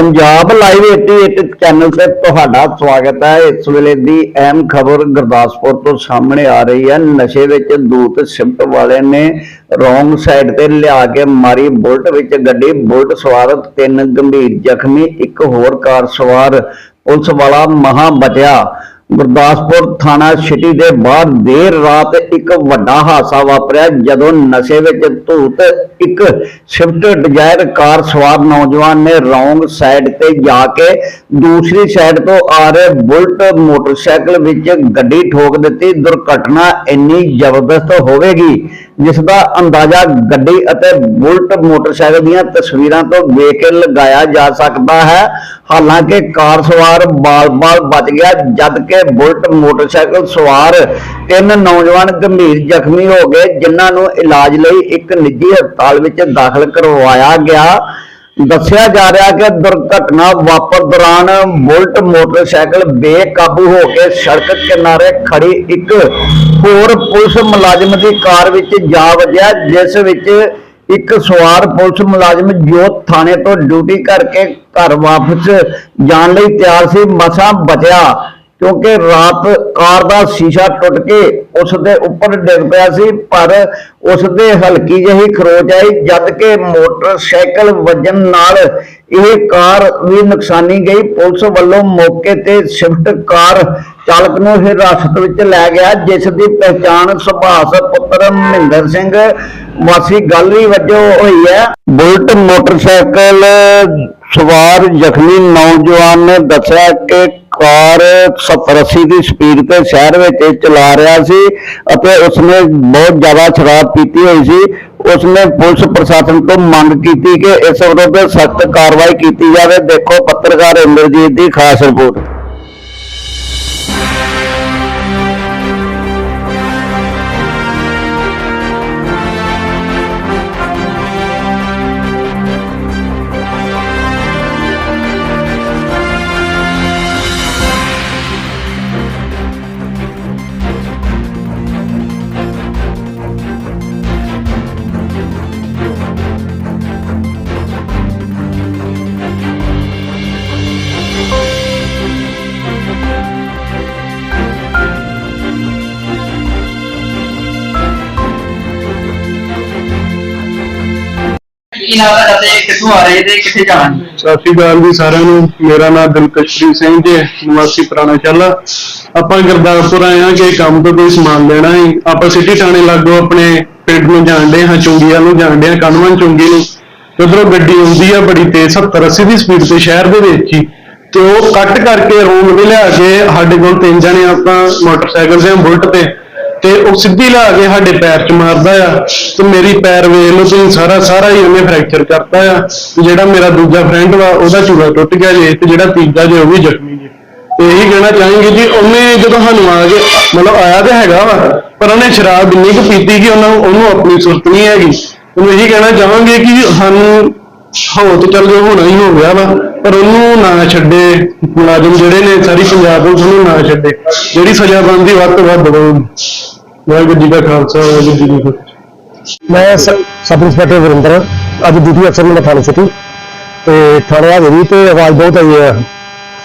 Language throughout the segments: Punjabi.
ਪੰਜਾਬ ਲਾਈਵ 88 ਚੈਨਲ ਤੇ ਤੁਹਾਡਾ ਸਵਾਗਤ ਹੈ। ਇਸ ਵੇਲੇ ਦੀ ਅਹਿਮ ਖਬਰ ਗੁਰਦਾਸਪੁਰ ਤੋਂ ਸਾਹਮਣੇ ਆ ਰਹੀ ਹੈ। ਨਸ਼ੇ ਵਿੱਚ ਦੂਤ ਸ਼ਿਫਟ ਵਾਲੇ ਨੇ ਰੋਂਗ ਸਾਈਡ ਤੇ ਲਿਆ ਕੇ ਮਾਰੀ ਬੁਲਟ ਵਿੱਚ ਗੱਡੀ। ਬੁਲਟ ਸਵਾਰ ਤਿੰਨ ਗੰਭੀਰ ਜ਼ਖਮੀ, ਇੱਕ ਹੋਰ ਕਾਰ ਸਵਾਰ। ਪੁਲਿਸ ਵਾਲਾ ਮਹਾ ਬਚਿਆ। ਗੁਰਦਾਸਪੁਰ ਥਾਣਾ ਸਿਟੀ ਦੇ ਬਾਹਰ ਦੇਰ ਰਾਤ ਇੱਕ ਵੱਡਾ ਹਾਦਸਾ ਵਾਪਰਿਆ, ਜਦੋਂ ਨਸ਼ੇ ਵਿੱਚ ਧੂਤ ਇੱਕ ਸਵਿਫਟ ਡਿਜ਼ਾਇਰ ਕਾਰ ਸਵਾਰ ਨੌਜਵਾਨ ਨੇ ਰੌਂਗ ਸਾਈਡ ਤੇ ਜਾ ਕੇ ਦੂਸਰੀ ਸਾਈਡ ਤੋਂ ਆ ਰਹੇ ਬੁਲਟ ਮੋਟਰਸਾਈਕਲ ਵਿੱਚ ਗੱਡੀ ਠੋਕ ਦਿੱਤੀ। ਦੁਰਘਟਨਾ ਇੰਨੀ ਜ਼ਬਰਦਸਤ ਹੋਵੇਗੀ ਜਿਸ ਦਾ ਅੰਦਾਜ਼ਾ ਗੱਡੀ ਅਤੇ ਬੁਲਟ ਮੋਟਰਸਾਈਕਲ ਦੀਆਂ ਤਸਵੀਰਾਂ ਤੋਂ ਵੇਖ ਕੇ ਲਗਾਇਆ ਜਾ ਸਕਦਾ ਹੈ। ਹਾਲਾਂਕਿ ਕਾਰ ਸਵਾਰ ਬਾਲ-ਬਾਲ ਬਚ ਗਿਆ, ਜਦ ਕਿ ਬੁਲਟ ਮੋਟਰਸਾਈਕਲ ਸਵਾਰ ਤਿੰਨ ਨੌਜਵਾਨ ਗੰਭੀਰ ਜ਼ਖਮੀ ਹੋ ਗਏ, ਜਿਨ੍ਹਾਂ ਨੂੰ ਇਲਾਜ ਲਈ ਇੱਕ ਨਿੱਜੀ ਹਸਪਤਾਲ ਵਿੱਚ ਦਾਖਲ ਕਰਵਾਇਆ ਗਿਆ। ਦੱਸਿਆ ਜਾ ਰਿਹਾ ਕਿ ਦੁਰਘਟਨਾ ਵਾਪਰ ਦੌਰਾਨ ਬੁਲਟ ਮੋਟਰਸਾਈਕਲ ਬੇਕਾਬੂ ਹੋ ਕੇ ਸੜਕ ਕਿਨਾਰੇ ਖੜੀ ਇੱਕ ਹੋਰ ਪੁਲਿਸ ਮੁਲਾਜ਼ਮ ਦੀ ਕਾਰ ਵਿੱਚ ਜਾ ਵੱਜਿਆ, ਜਿਸ ਵਿੱਚ ਇੱਕ ਸਵਾਰ ਪੁਲਿਸ ਮੁਲਾਜ਼ਮ ਜੋ ਥਾਣੇ ਤੋਂ ਡਿਊਟੀ ਕਰਕੇ ਘਰ ਵਾਪਸ ਜਾਣ ਲਈ ਤਿਆਰ ਸੀ। ਮਸਾਂ ਬਚਿਆ। ਕਿਉਂਕਿ ਰਾਤ ਕਾਰ ਦਾ ਸ਼ੀਸ਼ਾ ਟੁੱਟ ਕੇ ਉਸ ਦੇ ਉੱਪਰ ਡਿੱਗ ਪਿਆ ਸੀ, ਪਰ ਉਸ ਦੇ ਹਲਕੀ ਜਿਹੀ ਖਰੋਚ ਆਈ, ਜਦ ਕਿ ਮੋਟਰਸਾਈਕਲ ਵੱਜਣ ਨਾਲ ਇਹ ਕਾਰ ਵੀ ਨੁਕਸਾਨੀ ਗਈ। ਪੁਲਿਸ ਵੱਲੋਂ ਮੌਕੇ ਤੇ ਸ਼ਿਫਟ ਕਾਰ ਚਾਲਕ ਨੂੰ ਹਿਰਾਸਤ ਵਿੱਚ ਲੈ ਗਿਆ, ਜਿਸ ਦੀ ਪਹਿਚਾਣ ਸੁਭਾਸ਼ ਪੁੱਤਰ ਮਹਿੰਦਰ ਸਿੰਘ ਵਾਸੀ ਗਲਰੀ ਵਜੋਂ ਹੋਈ ਹੈ। ਬੁਲਟ ਮੋਟਰਸਾਈਕਲ ਸਵਾਰ ਜ਼ਖਮੀ ਨੌਜਵਾਨ ਨੇ ਦੱਸਿਆ ਕਿ ਕਾਰ 70 80 ਦੀ ਸਪੀਡ ਤੇ ਸ਼ਹਿਰ ਵਿੱਚ ਚਲਾ ਰਿਹਾ ਸੀ ਅਤੇ ਉਸਨੇ ਬਹੁਤ ਜ਼ਿਆਦਾ ਸ਼ਰਾਬ ਪੀਤੀ ਹੋਈ ਸੀ। ਉਸਨੇ ਪੁਲਿਸ ਪ੍ਰਸ਼ਾਸਨ ਤੋਂ ਮੰਗ ਕੀਤੀ ਕਿ ਇਸ ਵਿਰੁੱਧ ਸਖਤ ਕਾਰਵਾਈ ਕੀਤੀ ਜਾਵੇ। ਦੇਖੋ ਪੱਤਰਕਾਰ ਇੰਦਰਜੀਤ ਦੀ ਖਾਸ ਰਿਪੋਰਟ। ਕੀ ਨਾਮ ਹੈ ਤੇ ਕਿੱਥੋਂ ਆ ਰਹੇ ਤੇ ਕਿੱਥੇ ਜਾਣਾ ਜੀ? ਸਤਿ ਸ਼੍ਰੀ ਅਕਾਲ ਜੀ ਸਾਰਿਆਂ ਨੂੰ। ਮੇਰਾ ਨਾਮ ਦਿਲਕਸ਼ਪ੍ਰੀਤ ਸਿੰਘ ਜੀ ਹੈ, ਨਿਵਾਸੀ ਪੁਰਾਣਾ ਚੱਲਾ ਆਪਾਂ ਗੁਰਦਾਸਪੁਰ ਆਏ ਹਾਂ ਕਿ ਕੰਮ ਤੋਂ ਕੋਈ ਸਮਾਨ ਲੈਣਾ ਹੈ ਆਪਾਂ ਸਿਟੀ ਥਾਣੇ ਲਾਗੋ ਆਪਣੇ ਪਿੰਡ ਨੂੰ ਜਾਣਦੇ ਹਾਂ ਚੁੰਗੀਆਂ ਨੂੰ ਜਾਣਦੇ ਹਾਂ ਕਨਵਨ ਚੁੰਗੀ ਨੂੰ। ਉਧਰੋਂ ਗੱਡੀ ਆਉਂਦੀ ਆ ਬੜੀ ਤੇਜ਼ 70 80 ਦੀ ਸਪੀਡ ਤੇ ਸ਼ਹਿਰ ਦੇ ਵਿੱਚ ਹੀ। ਤੇ ਉਹ ਕੱਟ ਕਰਕੇ ਰੋਂਗ ਤੇ ਲਿਆ ਕੇ ਸਾਡੇ ਕੋਲ ਤਿੰਨ ਜਣੇ ਆਪਾਂ ਮੋਟਰਸਾਈਕਲ ਤੇ ਬੁਲਟ ਤੇ ਤੇ ਉਹ ਸਿੱਧੀ ਲਾ ਕੇ ਸਾਡੇ ਪੈਰ 'ਚ ਮਾਰਦਾ ਆ ਤੇ ਮੇਰੀ ਪੈਰ ਵੇਖ ਲਓ ਤੁਸੀਂ, ਸਾਰਾ ਸਾਰਾ ਹੀ ਉਹਨੇ ਫ੍ਰੈਕਚਰ ਕਰਤਾ ਆ। ਤੇ ਜਿਹੜਾ ਮੇਰਾ ਦੂਜਾ ਫਰੈਂਡ ਵਾ, ਉਹਦਾ ਚੂੜਾ ਟੁੱਟ ਗਿਆ ਜੇ, ਤੇ ਜਿਹੜਾ ਤੀਜਾ ਜੇ, ਉਹ ਵੀ ਜ਼ਖਮੀ ਜੇ। ਤੇ ਇਹੀ ਕਹਿਣਾ ਚਾਹਾਂਗੇ ਜੀ, ਉਹਨੇ ਜਦੋਂ ਸਾਨੂੰ ਆ ਕੇ, ਮਤਲਬ ਆਇਆ ਤੇ ਹੈਗਾ ਵਾ, ਪਰ ਉਹਨੇ ਸ਼ਰਾਬ ਇੰਨੀ ਕੁ ਪੀਤੀ ਕਿ ਉਹਨਾਂ ਉਹਨੂੰ ਆਪਣੀ ਸੁਰਤ ਨਹੀਂ ਹੈਗੀ। ਉਹਨੂੰ ਇਹੀ ਕਹਿਣਾ ਚਾਹਾਂਗੇ ਕਿ ਸਾਨੂੰ ਹੋ ਤੇ ਚੱਲ ਜੋ ਹੋਣਾ ਹੀ ਹੋ ਗਿਆ ਵਾ, ਪਰ ਉਹਨੂੰ ਨਾ ਛੱਡੇ, ਮੁਲਾਜ਼ਮ ਜਿਹੜੇ ਨੇ ਸਾਰੀ ਪੰਜਾਬ ਪੁਲਿਸ ਨੂੰ ਨਾ ਛੱਡੇ, ਜਿਹੜੀ ਸਜ਼ਾ ਬਣਦੀ ਵੱਧ ਤੋਂ ਵੱਧ ਦਿਓ ਵਾਹਿਗੁਰੂ ਜੀ ਦਾ ਖਾਲਸਾ, ਵਾਹਿਗੁਰੂ ਜੀ ਕੀ ਫਤਿਹ। ਮੈਂ ਸ- ਸਬ ਇੰਸਪੈਕਟਰ ਵਰਿੰਦਰ, ਅੱਜ ਡਿਊਟੀ ਅਫਸਰ ਮੇਰਾ ਥਾਣੇ ਸਿਟੀ, ਤੇ ਥਾਣੇ ਆ ਗਈ ਤੇ ਆਵਾਜ਼ ਬਹੁਤ ਆਈ ਹੈ।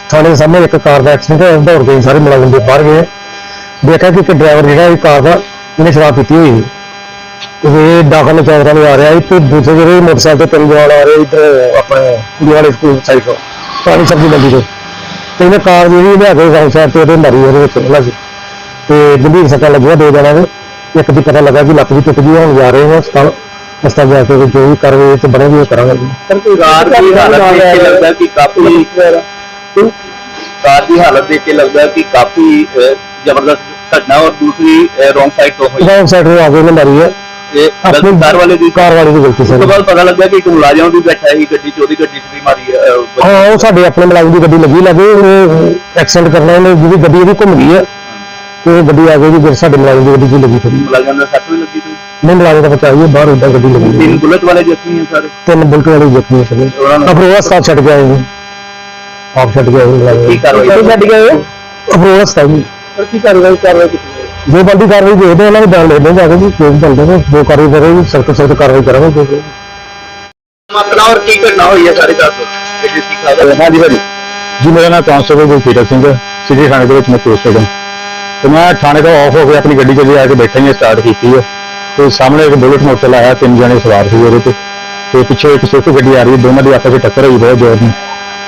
ਥਾਣੇ ਦੇ ਸਾਹਮਣੇ ਇੱਕ ਕਾਰ ਦਾ ਐਕਸੀਡੈਂਟ ਹੋਇਆ, ਦੌੜ ਗਏ ਸਾਰੇ ਮੁਲਾਜ਼ਮ ਦੇ ਬਾਹਰ ਗਏ। ਦੇਖਿਆ ਕਿ ਇੱਕ ਡਰਾਈਵਰ ਜਿਹੜਾ ਇਹ ਕਾਰ ਦਾ ਇਹਨੇ ਸ਼ਰਾਬ ਪੀਤੀ ਹੋਈ ਸੀ। ਇਹ ਦਾਖਲ ਚੌਧਰਾ ਨੂੰ ਆ ਰਿਹਾ ਸੀ ਤੇ ਦੂਸਰੇ ਜਿਹੜੇ ਮੋਟਰਸਾਈਕਲ ਤੇ ਤਿੰਨ ਜਵਾਨ ਆ ਰਹੇ ਇੱਧਰ ਆਪਣੇ ਕੁੜੀਵਾਲੇ ਸਕੂਲ ਸਾਈਡ ਤੋਂ। ਪਾਣੀ ਸਬਜ਼ੀ ਮੰਡੀ ਤੋਂ। ਤੇ ਇਹਨੇ ਕਾਰ ਜਿਹੜੀ ਲਿਆ ਕੇ ਰੌਂਗ ਸਾਈਡ ਤੇ ਉਹਦੇ ਮਾਰੀ ਉਹਦੇ ਵਿੱਚ ਲੱਗੀ ਤੇ ਗੰਭੀਰ ਸੱਟਾਂ ਲੱਗੀਆਂ ਦੋ ਜਣਾਂ ਦੇ। ਇੱਕ ਦੀ ਪਤਾ ਲੱਗਾ ਕਿ ਲੱਤ ਵੀ ਟੁੱਟ ਗਈ ਹੁਣ ਜਾ ਰਹੇ ਹਾਂ ਹਸਪਤਾਲ। ਹਸਪਤਾਲ ਜਾ ਕੇ ਜੋ ਵੀ ਕਾਰਵਾਈ ਤੇ ਬਣੇਗੀ ਉਹ ਕਰਾਂਗੇ ਸਰ ਕੋਈ ਕਾਰ ਦੀ ਹਾਲਤ ਦੇਖ ਕੇ ਲੱਗਦਾ ਕਿ ਕਾਫੀ ਕਾਰ ਦੀ ਹਾਲਤ ਦੇਖ ਕੇ ਲੱਗਦਾ ਕਿ ਕਾਫੀ ਜ਼ਬਰਦਸਤ ਘਟਨਾ ਔਰ ਦੂਸਰੀ ਰੋਂਗ ਸਾਈਡ ਤੋਂ ਹੋਈ। ਰੌਂਗ ਸਾਈਡ ਤੋਂ ਆ ਇਹਨੇ ਮਾਰੀ ਹੈ ਇਹ ਆਪਣੀ ਕਾਰ ਵਾਲੇ ਦੀ ਕਾਰ ਵਾਲੇ ਦੀ ਗਲਤੀ ਉਸ ਤੋਂ ਸੀ ਬਾਅਦ ਪਤਾ ਲੱਗਾ ਕਿ ਇੱਕ ਮੁਲਾਜ਼ਮ ਵੀ ਬੈਠਾ ਸੀ ਗੱਡੀ ਚ ਉਹਦੀ ਗੱਡੀ ਚ ਵੀ ਮਾਰੀ ਹੈ, ਅਹ, ਹਾਂ ਉਹ ਸਾਡੇ ਆਪਣੇ ਮੁਲਾਜ਼ਮ ਦੀ ਗੱਡੀ ਲੱਗੀ ਲੱਗੇ ਉਹ ਐਕਸੀਡੈਂਟ ਕਰਨਾ ਉਹਨੇ ਜਿਹਦੀ ਗੱਡੀ ਇਹਦੀ ਘੁੰਮ ਗਈ ਹੈ ਤੇ ਉਹ ਗੱਡੀ ਆ ਗਈ ਜੀ ਫਿਰ ਸਾਡੇ ਮੁਲਾਜ਼ਮ ਦੀ ਗੱਡੀ 'ਚ ਲੱਗੀ ਫਿਰ ਮੁਲਾਜ਼ਮ ਦਾ ਸੱਟ ਵੀ ਲੱਗੀ ਸੀ ਨਹੀਂ ਮੁਲਾਜ਼ਮ ਦਾ ਬਚਾਈਏ ਬਾਹਰ ਉੱਦਾਂ ਗੱਡੀ ਲੱਗੀ ਤਿੰਨ ਹੋਈ। ਬੁਲਟ ਵਾਲੇ ਜ਼ਖਮੀ ਹੈ ਸਾਰੇ ਤਿੰਨ ਬੁਲਟ ਵਾਲੇ ਜ਼ਖਮੀ ਹੋਏ ਸੀਗੇ ਉਹਨਾਂ ਨੂੰ ਅਫਰੋਜ਼ ਹਸਪਤਾਲ ਛੱਡ ਗਿਆ ਜੀ ਆਪ ਛੱਡ ਗਿਆ ਜੀ ਮੁਲਾਜ਼ਮ ਕੀ ਕਾਰਵਾਈ ਛੱਡ ਗਏ ਅਫਰੋਜ਼ ਹਸਪਤਾਲ ਜੀ ਪਰ ਕੀ ਕਾਰਵਾਈ ਕਾਰਵਾਈ ਕੀਤੀ ਜੋ ਬੰਦੀ ਕਾਰਵਾਈ ਦੇਖਦੇ ਹਾਂ, ਉਹਨਾਂ ਨੂੰ ਬਿਆਨ ਲੈਣੇ ਜਾ ਕੇ ਜੀ ਜੋ ਵੀ ਚੱਲਦੇ ਨੇ ਜੋ ਕਾਰਵਾਈ ਕਰੇਗੀ ਸਖਤ ਸਖਤ ਕਾਰਵਾਈ ਕਰਾਂਗੇ ਜੋ। ਵੀ ਮਤਲਬ ਔਰ ਕੀ ਘਟਨਾ ਹੋਈ ਹੈ ਸਾਰੇ ਦੱਸੋ ਗੱਡੀ ਸੀ ਖਾਦਾ ਹਾਂਜੀ ਭਾਜੀ ਜੀ ਮੇਰਾ ਨਾਮ ਕਾਂਸਟੇਬਲ ਗੁਰਪ੍ਰੀਤ ਸਿੰਘ ਸਿਟੀ ਥਾਣੇ ਦੇ ਵਿੱਚ ਮੈਂ ਪੋਸਟਡ ਹਾਂ ਤੇ ਮੈਂ ਥਾਣੇ ਤੋਂ ਆਫ ਹੋ ਕੇ ਆਪਣੀ ਗੱਡੀ 'ਚ ਜੇ ਆ ਕੇ ਬੈਠਾ ਹੀ ਸਟਾਰਟ ਕੀਤੀ ਹੈ ਤੇ ਸਾਹਮਣੇ ਇੱਕ ਬੁਲਟ ਮੋਟਰਸਾਈਕਲ ਆਇਆ ਤਿੰਨ ਜਣੇ ਸਵਾਰ ਸੀ ਉਹਦੇ ਤੇ। ਤੇ ਪਿੱਛੇ ਇੱਕ ਸਵਿਫਟ ਗੱਡੀ ਆ ਰਹੀ ਦੋਨਾਂ ਦੀ ਆਪਸ ਵਿੱਚ ਟੱਕਰ ਹੋਈ ਬਹੁਤ ਜ਼ੋਰ ਦੀ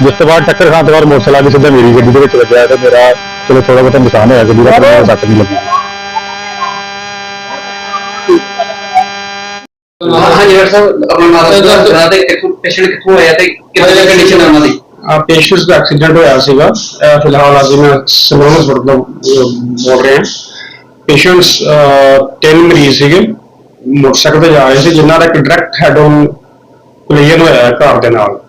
ਜਿਸ ਤੋਂ ਬਾਅਦ ਟੱਕਰ ਖਾਣ ਤੋਂ ਬਾਅਦ ਮੋਟਰਸਾਈਕਲ ਆ ਕੇ ਸਿੱਧਾ ਮੇਰੀ ਗੱਡੀ ਦੇ ਵਿੱਚ ਵੱਜਿਆ ਤੇ ਮੇਰਾ ਚਲੋ ਥੋੜਾ ਬਹੁਤਾ ਨੁਕਸਾਨ ਹੋਇਆ ਗੱਡੀ ਦਾ ਪਰ ਮੈਨੂੰ ਸੱਟ ਨਹੀਂ ਲੱਗੀ। ਹਾਂਜੀ ਡਾਕਟਰ ਸਾਹਿਬ ਆਪਣਾ ਨਾਮ ਦੱਸੋ। ਤੇ ਕਿੱਥੋਂ ਪੇਸ਼ੈਂਟ ਕਿੱਥੋਂ ਆਇਆ ਤੇ ਕਿਹੋ ਜਿਹੀ ਕੰਡੀਸ਼ਨ ਹੈ ਉਹਨਾਂ ਦੀ? ਆ ਪੇਸ਼ੈਂਟਸ ਦਾ ਐਕਸੀਡੈਂਟ ਹੋਇਆ ਸੀਗਾ। ਅਹ ਫਿਲਹਾਲ ਅੱਜ ਮੈਂ ਸਿਵਲ ਹਸਪਤਾਲ ਤੋਂ ਅਹ, ਬੋਲ ਰਿਹਾ। ਪੇਸ਼ੈਂਟਸ ਤਿੰਨ ਮਰੀਜ਼ ਸੀਗੇ। ਮੋਟਰਸਾਈਕਲ ਤੇ ਜਾ ਰਹੇ ਸੀ ਜਿਨ੍ਹਾਂ ਦਾ ਇੱਕ ਡਾਇਰੈਕਟ ਹੈਡ ਔਨ ਕੋਲੀਜਨ ਹੋਇਆ ਹੈ ਕਾਰ ਦੇ ਨਾਲ।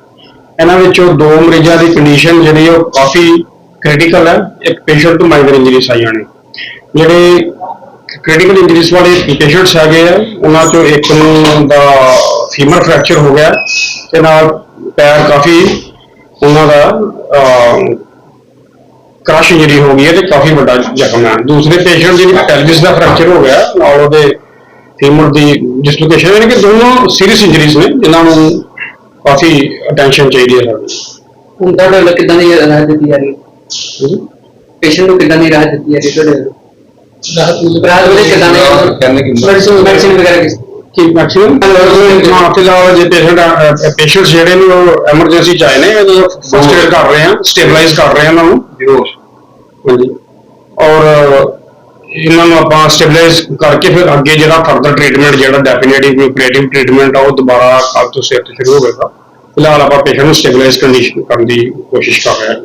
ਇਹਨਾਂ ਵਿੱਚੋਂ ਦੋ ਮਰੀਜ਼ਾਂ ਦੀ ਕੰਡੀਸ਼ਨ ਜਿਹੜੀ ਉਹ ਕਾਫੀ ਕ੍ਰਿਟੀਕਲ ਹੈ, ਇੱਕ ਪੇਸ਼ੈਂਟ ਨੂੰ ਮਾਈਨਰ ਇੰਜਰੀਜ਼ ਆਈਆਂ ਨੇ ਜਿਹੜੇ ਕ੍ਰਿਟੀਕਲ ਇੰਜਰੀਜ਼ ਵਾਲੇ ਪੇਸ਼ੈਂਟਸ ਹੈਗੇ ਆ, ਉਹਨਾਂ ਚੋਂ ਇੱਕ ਨੂੰ ਦਾ ਫੀਮਰ ਫ੍ਰੈਕਚਰ ਹੋ ਗਿਆ, ਤੇ ਨਾਲ ਪੈਰ ਕਾਫੀ ਉਹਨਾਂ ਦਾ ਕ੍ਰਸ਼ ਇੰਜਰੀ ਹੋ ਗਈ ਹੈ ਤੇ ਕਾਫੀ ਵੱਡਾ ਜ਼ਖਮ ਹੈ। ਦੂਸਰੇ ਪੇਸ਼ੈਂਟ ਦੀ ਪੈਲਵਿਸ ਦਾ ਫ੍ਰੈਕਚਰ ਹੋ ਗਿਆ, ਨਾਲ ਉਹਦੇ ਫੀਮਰ ਦੀ ਡਿਸਲੋਕੇਸ਼ਨ ਯਾਨੀ ਕਿ ਦੋਨੋਂ ਸੀਰੀਅਸ ਇੰਜਰੀਜ਼ ਨੇ, ਜਿਨ੍ਹਾਂ ਨੂੰ ਕਾਫੀ ਅਟੈਂਸ਼ਨ ਚਾਹੀਦੀ ਹੈ। ਸਾਨੂੰ ਹੁਣ ਤੁਹਾਡੇ ਵੱਲੋਂ ਕਿੱਦਾਂ ਦੀ ਰਾਹਤ ਦਿੱਤੀ ਜਾ ਰਹੀ ਹੈ? ਪੇਸ਼ੈਂਟ ਨੂੰ ਕਿੱਦਾਂ ਦੀ ਰਾਹਤ ਦਿੱਤੀ ਜਾ ਹੈ ਤੁਹਾਡੇ ਵੱਲੋਂ? ਰਾਹਤ ਵਿੱਚ ਕਿੱਦਾਂ ਦੀ ਮੈਡੀਸਿਨ ਮੈਡੀਸਿਨ ਵਗੈਰਾ ਕਿਸ ਕਿ ਮੈਕਸਿਮਮ ਹਾਂ ਫਿਲਹਾਲ ਜੇ ਪੇਸ਼ੈਂਟ ਪੇਸ਼ੈਂਟਸ ਜਿਹੜੇ ਨੇ ਉਹ ਐਮਰਜੈਂਸੀ ਚ ਆਏ ਨੇ ਉਹ ਫਸਟ ਏਡ ਕਰ ਰਹੇ ਆ ਸਟੇਬਲਾਈਜ਼ ਕਰ ਰਹੇ ਆ ਉਹਨਾਂ ਨੂੰ। ਬੇਹੋਸ਼ ਹਾਂਜੀ। ਔਰ ਇਹਨਾਂ ਨੂੰ ਆਪਾਂ ਸਟੇਬਲਾਈਜ਼ ਕਰਕੇ ਫਿਰ ਅੱਗੇ ਜਿਹੜਾ ਫਰਦਰ ਟ੍ਰੀਟਮੈਂਟ ਜਿਹੜਾ ਡੈਫੀਨਿਟਲੀ ਆਪਰੇਟਿਵ ਟ੍ਰੀਟਮੈਂਟ ਆ ਉਹ ਦੁਬਾਰਾ ਕੱਲ ਤੋਂ ਸਿਰ ਤੋਂ ਸ਼ੁਰੂ ਹੋਵੇਗਾ। ਫਿਲਹਾਲ ਆਪਾਂ ਪੇਸ਼ੈਂਟ ਨੂੰ ਸਟੇਬਲਾਈਜ਼ ਕੰਡੀਸ਼ਨ ਕਰਨ ਦੀ ਕੋਸ਼ਿਸ਼ ਕਰ ਰਹੇ ਹਾਂ